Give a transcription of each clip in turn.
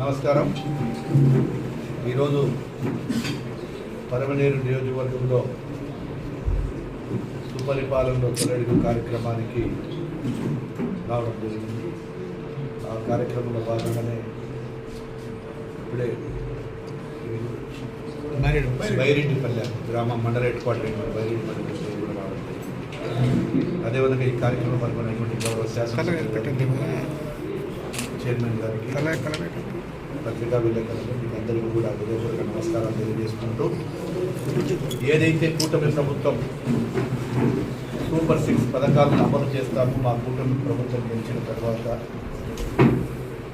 నమస్కారం. ఈరోజు పరమనేరు నియోజకవర్గంలో సుపరిపాలనలో తొలడుగు కార్యక్రమానికి రావడం జరిగింది. ఆ కార్యక్రమంలో భాగంగానే ఇప్పుడే బైరెడ్డిపల్లె. గ్రామం మండల హెడ్ క్వార్టర్ బైరెడ్డిపల్లె కూడా రావడం జరిగింది. అదేవిధంగా ఈ కార్యక్రమంలో పాల్గొన్నటువంటి గౌరవ శాసన చైర్మన్ గారికి పత్రికా విలేకరులు మీకు అందరికీ కూడా హృదయపూర్వక నమస్కారం తెలియజేసుకుంటూ ఏదైతే కూటమి ప్రభుత్వం సూపర్ సిక్స్ పథకాలను అమలు చేస్తామో మా కూటమి ప్రభుత్వం గెలిచిన తర్వాత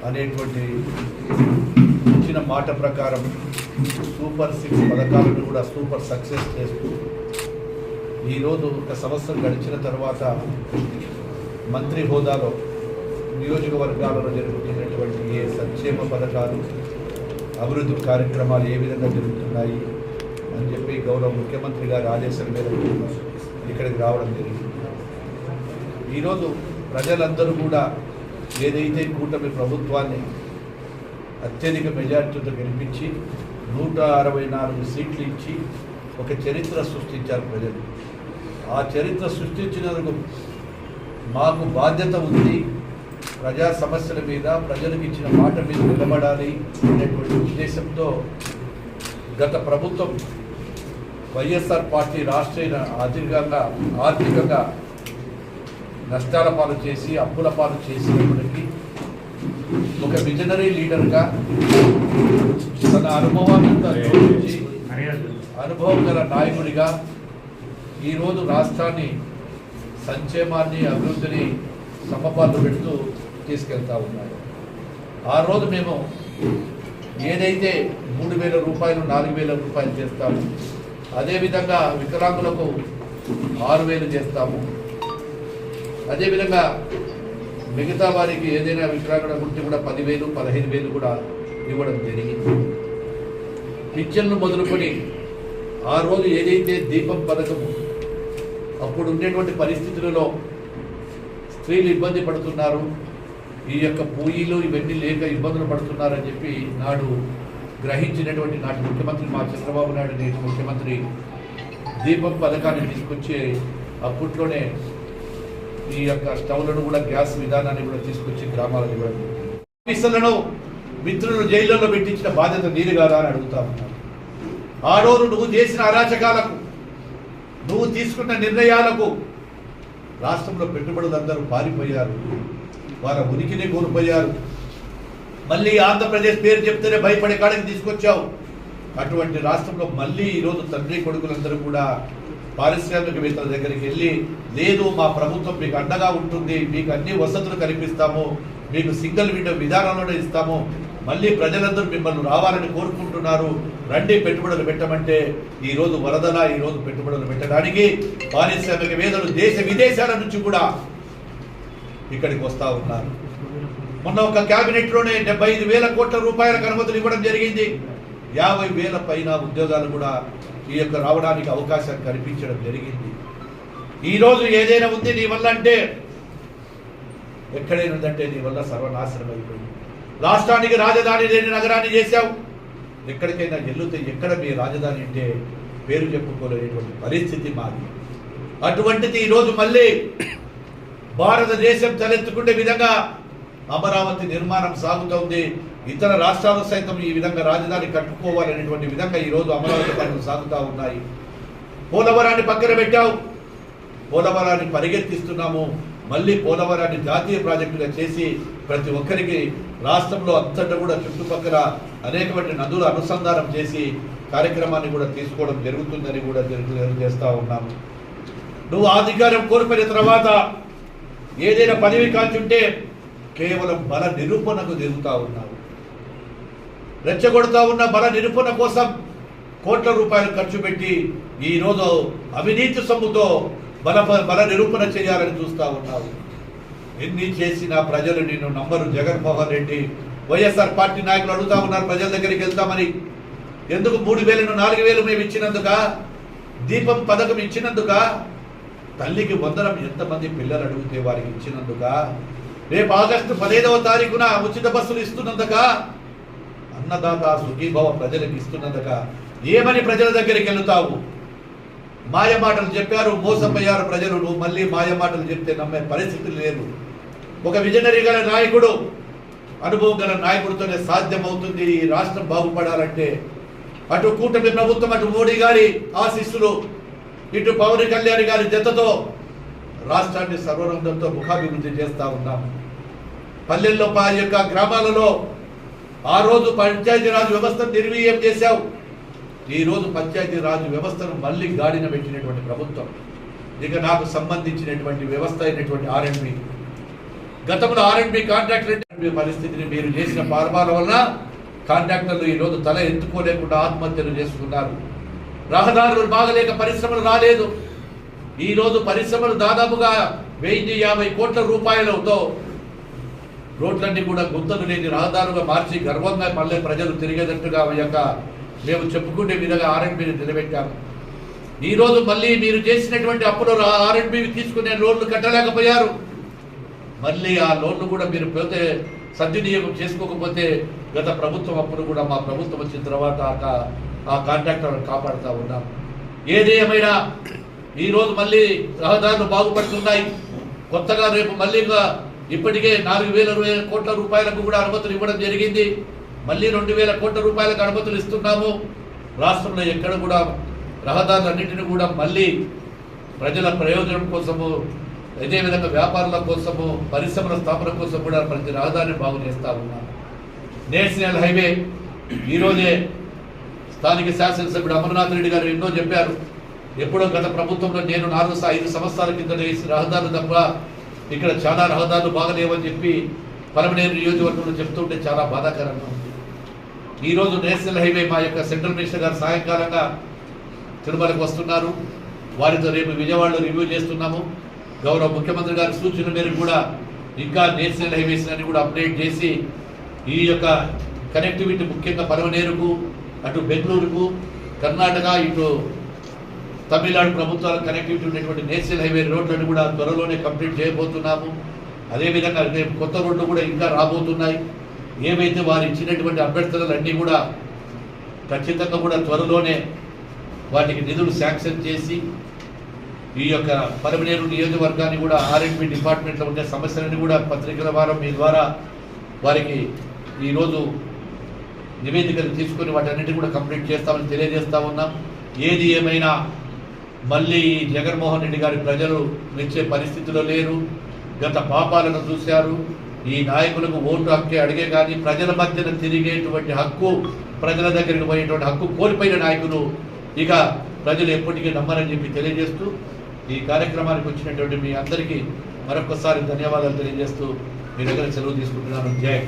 అనేటువంటి ఇచ్చిన మాట ప్రకారం సూపర్ సిక్స్ పథకాలను కూడా సూపర్ సక్సెస్ చేస్తూ ఈరోజు ఒక సంవత్సరం గడిచిన తర్వాత మంత్రి హోదాలో నియోజకవర్గాలలో జరుగుతున్నటువంటి ఏ సంక్షేమ పథకాలు అభివృద్ధి కార్యక్రమాలు ఏ విధంగా జరుగుతున్నాయి అని చెప్పి గౌరవ ముఖ్యమంత్రి గారి ఆదేశాల మేరకు ఇక్కడికి రావడం జరిగింది. ఈరోజు ప్రజలందరూ కూడా ఏదైతే కూటమి ప్రభుత్వాన్ని అత్యధిక మెజార్టీతో గెలిపించి నూట అరవై నాలుగు సీట్లు ఇచ్చి ఒక చరిత్ర సృష్టించారు ప్రజలు. ఆ చరిత్ర సృష్టించినందుకు మాకు బాధ్యత ఉంది. ప్రజా సమస్యల మీద ప్రజలకు ఇచ్చిన మాట మీద నిలబడాలి అనేటువంటి ఉద్దేశంతో గత ప్రభుత్వం వైఎస్ఆర్ పార్టీ రాష్ట్రీయ ఆర్థికంగా ఆర్థికంగా నష్టాల పాలు చేసి అప్పుల పాలు చేసినప్పటికీ ఒక విజనరీ లీడర్గా తన అనుభవాన్ని అనుభవం గల నాయకుడిగా ఈరోజు రాష్ట్రాన్ని సంక్షేమాన్ని అభివృద్ధిని సమపాలు పెడుతూ తీసుకెళ్తా ఉన్నారు. ఆ రోజు మేము ఏదైతే మూడు వేల రూపాయలు నాలుగు వేల రూపాయలు చేస్తాము అదేవిధంగా వికలాంగులకు ఆరు వేలు చేస్తాము. అదేవిధంగా మిగతా వారికి ఏదైనా వికలాంగుల గురించి కూడా పదివేలు పదహైదు వేలు కూడా ఇవ్వడం జరిగింది. పింఛన్లు మొదలుకొని ఆ రోజు ఏదైతే దీపం పథకం అప్పుడు ఉండేటువంటి పరిస్థితులలో స్త్రీలు ఇబ్బంది పడుతున్నారు. ఈ యొక్క పూయిలు ఇవన్నీ లేక ఇబ్బందులు పడుతున్నారని చెప్పి నాడు గ్రహించినటువంటి నాటి ముఖ్యమంత్రి మా చంద్రబాబు నాయుడు నేటి ముఖ్యమంత్రి దీపం పథకాన్ని తీసుకొచ్చి అప్పట్లోనే ఈ యొక్క స్టవ్లను కూడా గ్యాస్ విధానాన్ని కూడా తీసుకొచ్చి గ్రామాలకు ఇవ్వడం జరిగింది. మిత్రులను జైళ్ళలో పెట్టించిన బాధ్యత నీరు కాదా అని అడుగుతా ఉన్నాను ఆ రోజు నువ్వు చేసిన అరాచకాలకు నువ్వు తీసుకున్న నిర్ణయాలకు రాష్ట్రంలో పెట్టుబడులందరూ పారిపోయారు వారి ఉనికిని కోల్పోయారు మళ్ళీ ఆంధ్రప్రదేశ్ పేరు చెప్తేనే భయపడే కాడికి తీసుకొచ్చావు. అటువంటి రాష్ట్రంలో మళ్ళీ ఈరోజు తండ్రి కొడుకులందరూ కూడా పారిశ్రామికవేత్తల దగ్గరికి వెళ్ళి లేదు మా ప్రభుత్వం మీకు అండగా ఉంటుంది మీకు అన్ని వసతులు కల్పిస్తాము మీకు సింగిల్ విండో విధానంలోనే ఇస్తాము మళ్ళీ ప్రజలందరూ మిమ్మల్ని రావాలని కోరుకుంటున్నారు. రండి పెట్టుబడులు పెట్టమంటే ఈరోజు వరదల ఈరోజు పెట్టుబడులు పెట్టడానికి పారిశ్రామిక వేదలు దేశ విదేశాల నుంచి కూడా ఇక్కడికి వస్తా ఉన్నారు. మొన్న ఒక క్యాబినెట్లోనే డెబ్బై ఐదు వేల కోట్ల రూపాయలకు అనుమతులు ఇవ్వడం జరిగింది. యాభై వేల పైన ఉద్యోగాలు కూడా ఈ యొక్క రావడానికి అవకాశం కల్పించడం జరిగింది. ఈరోజు ఏదైనా ఉంది నీ వల్ల అంటే ఎక్కడైనా ఉందంటే నీ వల్ల సర్వనాశనం అయిపోయింది. రాష్ట్రానికి రాజధాని లేని నగరాన్ని చేశావు. ఎక్కడికైనా వెళ్తే ఎక్కడ మీ రాజధాని అంటే పేరు చెప్పుకోలేనటువంటి పరిస్థితి మాది. అటువంటిది ఈరోజు మళ్ళీ భారతదేశం తలెత్తుకునే విధంగా అమరావతి నిర్మాణం సాగుతోంది ఇతర రాష్ట్రాలు సైతం ఈ విధంగా రాజధాని కట్టుకోవాలనేటువంటి విధంగా ఈరోజు అమరావతి పనులు సాగుతూ ఉన్నాయి పోలవరాన్ని పక్కన పెట్టావు పోలవరాన్ని పరిగెత్తిస్తున్నాము మళ్ళీ పోలవరాన్ని జాతీయ ప్రాజెక్టుగా చేసి ప్రతి ఒక్కరికి రాష్ట్రంలో అంతటా కూడా చుట్టుపక్కల అనేకమైన నదులు అనుసంధానం చేసి కార్యక్రమాన్ని కూడా తీసుకోవడం జరుగుతుందని కూడా చేస్తూ ఉన్నాము నువ్వు అధికారం కోల్పోయిన తర్వాత ఏదైనా పదవి కాచుంటే కేవలం బల నిరూపణకు దిగుతా ఉన్నావు. రెచ్చగొడతా ఉన్న బల నిరూపణ కోసం కోట్ల రూపాయలు ఖర్చు పెట్టి ఈరోజు అవినీతి సొమ్ముతో బల బల నిరూపణ చేయాలని చూస్తూ ఉన్నావు. ఎన్ని చేసినా ప్రజలు నిన్ను నమ్మరు. జగన్మోహన్ రెడ్డి వైఎస్ఆర్ పార్టీ నాయకులు అడుగుతా ఉన్నారు ప్రజల దగ్గరికి వెళ్తామని. ఎందుకు మూడు వేలను నాలుగు వేలు మేము ఇచ్చినందుక? దీపం పథకం ఇచ్చినందుక? తల్లికి వందనం ఎంతమంది పిల్లలు అడిగితే వారికి ఇచ్చినందుక? రేపు ఆగస్టు పదహైదవ తారీఖున ఉచిత బస్సులు ఇస్తున్నందుక? అన్నదాత సుఖీభావ ప్రజలకు ఇస్తున్నందుక? ఏమని ప్రజల దగ్గరికి వెళుతావు? మాయ మాటలు చెప్పారు మోసపోయారు ప్రజలు. నువ్వు మళ్ళీ మాయ మాటలు చెప్తే నమ్మే పరిస్థితి లేదు. ఒక విజనరీ గల నాయకుడు అనుభవం గల నాయకుడితోనే సాధ్యమవుతుంది ఈ రాష్ట్రం బాగుపడాలంటే. అటు కూటమి ప్రభుత్వం అటు మోడీ గారి ఆశీస్సులు ఇటు పవన్ కళ్యాణ్ గారి జతతో రాష్ట్రాన్ని సర్వరంగంతో ముఖాభివృద్ధి చేస్తా ఉన్నాం. పల్లెల్లో పా యొక్క గ్రామాలలో ఆ రోజు పంచాయతీరాజ్ వ్యవస్థను నిర్వీయం చేశావు. ఈరోజు పంచాయతీరాజ్ వ్యవస్థను మళ్ళీ గాడిన పెట్టినటువంటి ప్రభుత్వం. ఇక నాకు సంబంధించినటువంటి వ్యవస్థ అయినటువంటి ఆర్ఎండ్బి గతంలో ఆర్ఎండ్బి కాంట్రాక్టర్ పరిస్థితిని మీరు చేసిన పాల్పాల వలన కాంట్రాక్టర్లు ఈ రోజు తల ఎత్తుకోలేకుండా ఆత్మహత్యలు చేసుకున్నారు రహదారులు బాగలేక పరిశ్రమలు రాలేదు. ఈరోజు పరిశ్రమలు దాదాపుగా వెయ్యి యాభై కోట్ల రూపాయలతో రోడ్లన్నీ కూడా గుంతలు లేని రహదారుగా మార్చి గర్వంగా మళ్ళీ ప్రజలు తిరిగేటట్టుగా యొక్క మేము చెప్పుకునే విధంగా ఆర్ఎన్బిని నిలబెట్టాము. ఈరోజు మళ్ళీ మీరు చేసినటువంటి అప్పులు ఆర్ఎన్బి తీసుకునే లోన్లు కట్టలేకపోయారు. మళ్ళీ ఆ లోన్లు కూడా మీరు పోతే సద్వినియోగం చేసుకోకపోతే గత ప్రభుత్వం అప్పుడు కూడా మా ప్రభుత్వం వచ్చిన తర్వాత ఆ కాంట్రాక్టర్ కాపాడుతూ ఉన్నాం. ఏది ఏమైనా ఈరోజు మళ్ళీ రహదారులు బాగుపడుతున్నాయి. కొత్తగా రేపు మళ్ళీ ఇంకా ఇప్పటికే నాలుగు వేల వేల కోట్ల రూపాయలకు కూడా అనుమతులు ఇవ్వడం జరిగింది. మళ్ళీ రెండు వేల కోట్ల రూపాయలకు అనుమతులు ఇస్తున్నాము. రాష్ట్రంలో ఎక్కడ కూడా రహదారులన్నింటినీ కూడా మళ్ళీ ప్రజల ప్రయోజనం కోసము అదేవిధంగా వ్యాపారుల కోసము పరిశ్రమల స్థాపన కోసం కూడా ప్రతి రహదారిని బాగు చేస్తా ఉన్నాం. నేషనల్ హైవే ఈరోజే స్థానిక శాసనసభ్యుడు అమర్నాథ్ రెడ్డి గారు ఎన్నో చెప్పారు. ఎప్పుడో గత ప్రభుత్వంలో నేను నాలుగు ఐదు సంవత్సరాల కింద వేసిన రహదారులు తప్ప ఇక్కడ చాలా రహదారులు బాగలేవని చెప్పి పరమనేరు నియోజకవర్గంలో చెప్తుంటే చాలా బాధాకరంగా ఉంది. ఈరోజు నేషనల్ హైవే మా యొక్క సెంట్రల్ మినిస్టర్ గారు సాయంకాలంగా తిరుమలకు వస్తున్నారు. వారితో రేపు విజయవాడలో రివ్యూ చేస్తున్నాము. గౌరవ ముఖ్యమంత్రి గారి సూచన మేరకు కూడా ఇంకా నేషనల్ హైవేస్ అన్ని కూడా అప్డేట్ చేసి ఈ యొక్క కనెక్టివిటీ ముఖ్యంగా పరమనేరుకు అటు బెంగళూరుకు కర్ణాటక ఇటు తమిళనాడు ప్రభుత్వాల కనెక్టివిటీ ఉన్నటువంటి నేషనల్ హైవే రోడ్లను కూడా త్వరలోనే కంప్లీట్ చేయబోతున్నాము. అదేవిధంగా రేపు కొత్త రోడ్లు కూడా ఇంకా రాబోతున్నాయి. ఏమైతే వారు ఇచ్చినటువంటి అభ్యర్థనలన్నీ కూడా ఖచ్చితంగా కూడా త్వరలోనే వాటికి నిధులు శాంక్షన్ చేసి ఈ యొక్క పరమనేరు నియోజకవర్గాన్ని కూడా ఆర్ఎండ్బి డిపార్ట్మెంట్లో ఉండే సమస్యలన్నీ కూడా పత్రికల వారం మీ ద్వారా వారికి ఈరోజు నివేదికలు తీసుకొని వాటన్నిటి కూడా కంప్లీట్ చేస్తామని తెలియజేస్తా ఉన్నాం. ఏది ఏమైనా మళ్ళీ ఈ జగన్మోహన్ రెడ్డి గారి ప్రజలు మెచ్చే పరిస్థితిలో లేరు. గత పాపాలను చూశారు. ఈ నాయకులకు ఓటు హక్కే అడిగే కానీ ప్రజల మధ్యన తిరిగేటువంటి హక్కు ప్రజల దగ్గరికి పోయేటువంటి హక్కు కోల్పోయిన నాయకులు ఇక ప్రజలు ఎప్పటికీ నమ్మరని చెప్పి తెలియజేస్తూ ఈ కార్యక్రమానికి వచ్చినటువంటి మీ అందరికీ మరొకసారి ధన్యవాదాలు తెలియజేస్తూ మీ దగ్గర సెలవు తీసుకుంటున్నాను. జయ